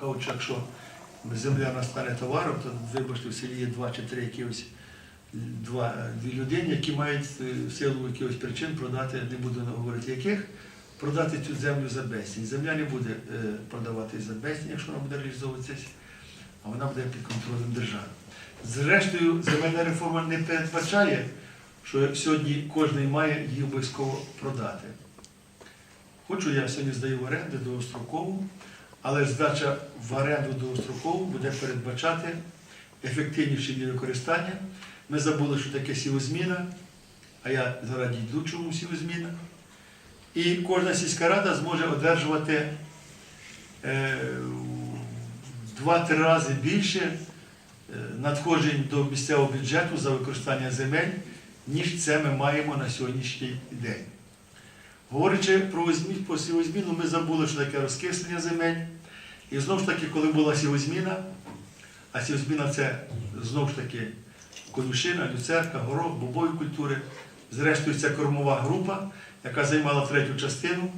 кажуть, якщо земля в нас стане товаром, то вибачте, в селі є два чи три якихось два, людини, які мають е, в силу якихось причин продати, не буду говорити яких, продати цю землю за безцінь. Земля не буде е, продаватись за безцінь, якщо вона буде реалізовуватися, а вона буде під контролем держави. Зрештою, земельна реформа не передбачає, що сьогодні кожен має її обов'язково продати. Хочу, я сьогодні здаю в оренду довгострокову, але здача в оренду довгострокову буде передбачати ефективніше її використання. Ми забули, що таке сівозміна, а я зараз йду чому сівозміна. І кожна сільська рада зможе одержувати е, два-три рази більше е, надходжень до місцевого бюджету за використання земель, ніж це ми маємо на сьогоднішній день. Говорячи про про сівозміну, ми забули, що таке розкислення земель. І знову ж таки, коли була сівозміна, а сівозміна це знову ж таки конюшина, люцерка, горох, бобові культури. Зрештою, це кормова група, яка займала третю частину.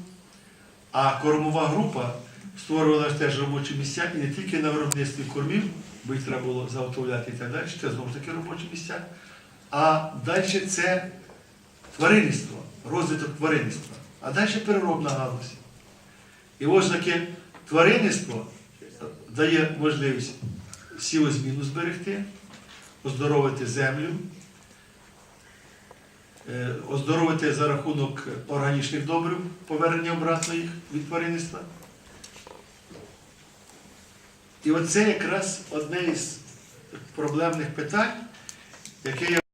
А кормова група створювала теж робочі місця і не тільки на виробництві кормів, бо їх треба було заготовляти і так далі, це знову ж таки робочі місця. А далі це тваринництво, розвиток тваринництва. А далі переробна галузь. І ось таке тваринництво дає можливість сівозміну зберегти, оздоровити землю, е, оздоровити за рахунок органічних добрив, повернення обратно їх від тваринництва. І оце якраз одне із проблемних питань, яке я